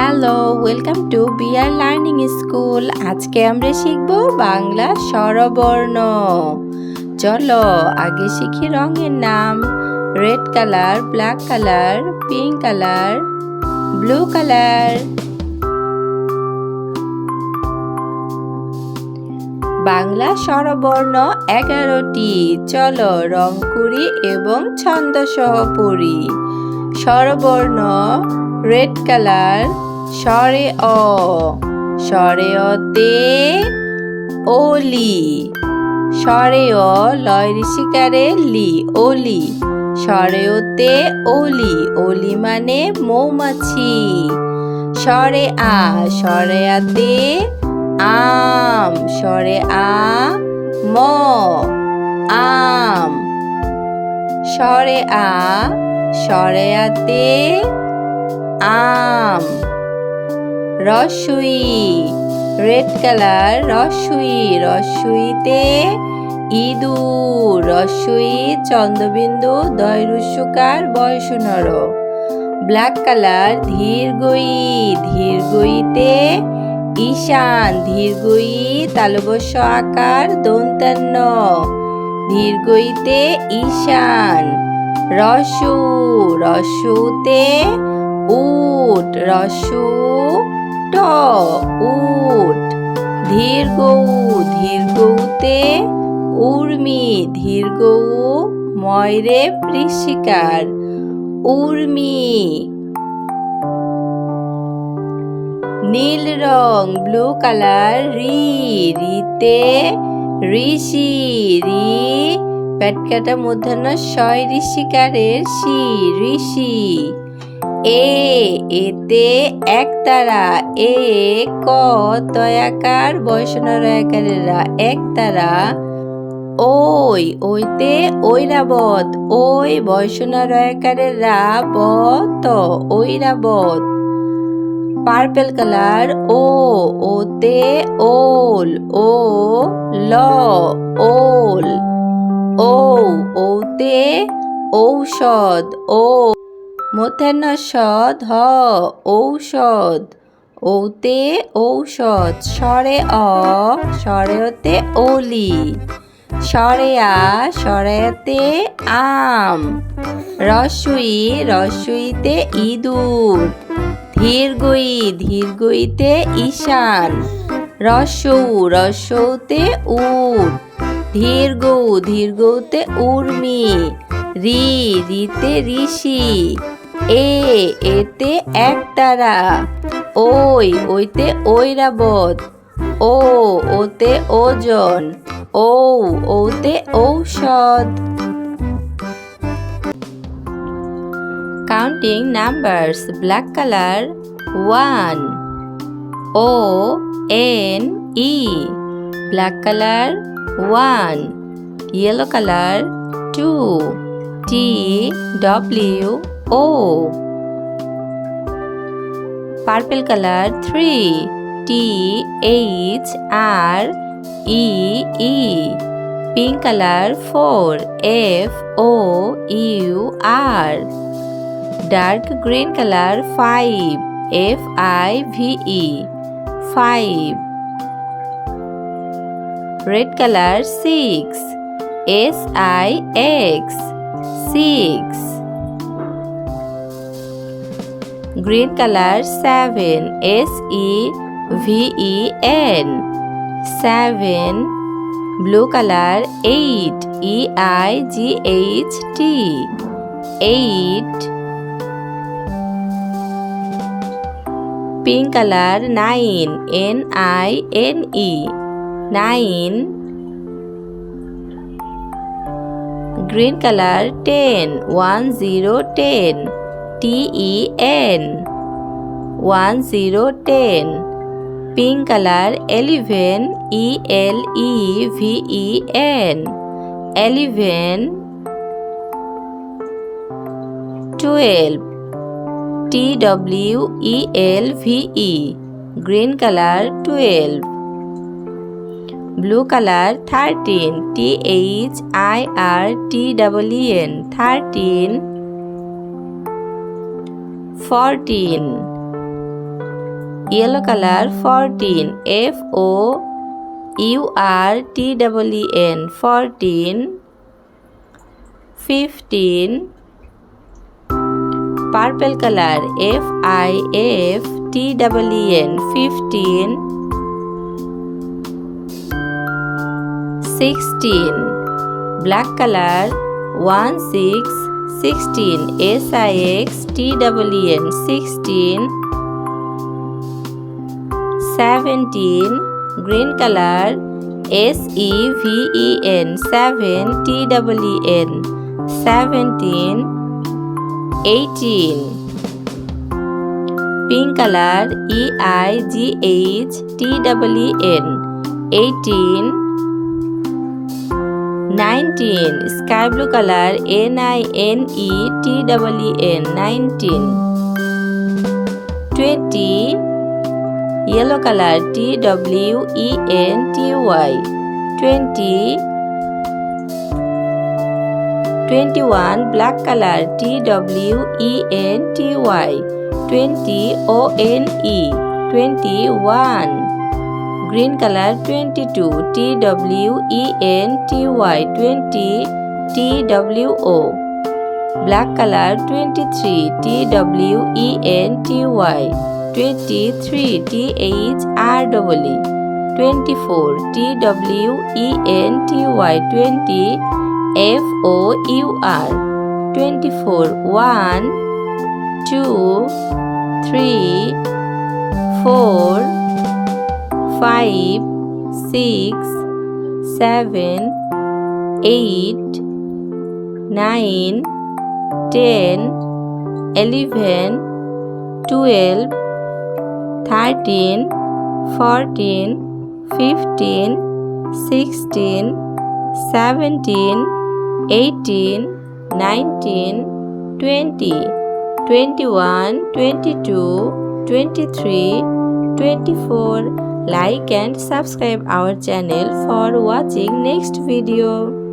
Hello, welcome to BR learning school. আজকে আমরা শিখব বাংলা স্বরবর্ণ। চলো, আগে শিখি রঙের নাম। Red colour, black colour, pink colour, blue colour. Bangla স্বরবর্ণ এগারোটি। চলো, রং করি এবং ছন্দ সহ পড়ি। স্বরবর্ণ, রেড কালার স্বরে অ স্বরে অতে ওলি। স্বরে অ, লয় ঋষিকারে লি, ওলি। স্বরে ওতে ওলি। ওলি মানে মৌমাছি। স্বরে আ স্বরে আতে আম। স্বরে আ, ম, আম। স্বরে আ স্বরে আতে আম। রসুই, রেড কালার রসুই, রসুইতে ইঁদুর, রসুই, চন্দ্রবিন্দু দয়রুসুকার বয়সুনর। ব্ল্যাক কালার ধীরগই, ধীরগইতে ঈশান, ধীরগই তালবস্য আকার, দন্তান্ন। ধীরগইতে ঈশান, রসু, রসুতে উট, রসু ট উট। ধীরগৌ ধীরগৌতে উর্মি ধীরগৌ ময়রে পৃষিকার উর্মি। নীল রং, ব্লু কালার, রি, রিতে ঋষি, রি প্যাটকাটা মধ্যাহ্ন শয় ঋষিকারের শি ঋষি। এ, এতে একতারা এ, ক, তয়াকার বৈষ্ণরাকারেরা একতারা ওই, ওইতে ঐরাবত ওই রা ব, ত ঐরাবত পার্পেল কালার, ও, ওতে ওল, ও, ল, ওল। ও ওতে ঔষধ, ও মধ্যাহ্ন সদ হ, ঔষধ। ওতে ঔষধ, স্বরে অ স্বরেতে ওলি স্বরে আ স্বরেতে আম। রসুই, রসুইতে ইঁদুর। ধীরগই, ধীরগইতে ঈশান। রসৌ, রসৌতে উট। ধীরগৌ, ধীরগৌতে উর্মি। রি, রিতে ঋষি। এ, এতে একটারা ওই, ওইতে ঐরাবত ও, ওতে ওজন। ও, ওতে ঔষধ। Counting numbers black colour one O N E black colour one yellow colour two T W o purple color 3 t h r e e pink color 4 f o u r dark green color 5 F I V E 5 red color 6 S I X 6 green color 7 S E V E N 7 blue color 8 E I G H T 8 pink color 9 N I N E 9 green color 10 1 0 10 T E N 1 0 10 pink color 11 E L E V E N 11 12 T W E L V E green color 12 blue color 13 T H I R T W E N 13 14 yellow color 14 F O U R T W N 14 15 purple color F I F T W N 15 16 black color 1 6 16 S I X T W N 16 17 green color S E V E N 7 T W N 17 18 pink color E I G H T W N 18 19 sky blue color N I N E T W N 19 20 yellow color T W E N T Y 20 21 black color T green colour twenty two T W E N T Y twenty T W O black colour twenty three T W E N T Y twenty three T H R double E twenty four T W E N T Y twenty F O U R twenty four one two three four 1 2 3 4 5 6 7 8 9 10 11 12 13 14 15 16 17 18 19 20 21 22 23 24 like and subscribe our channel for watching next video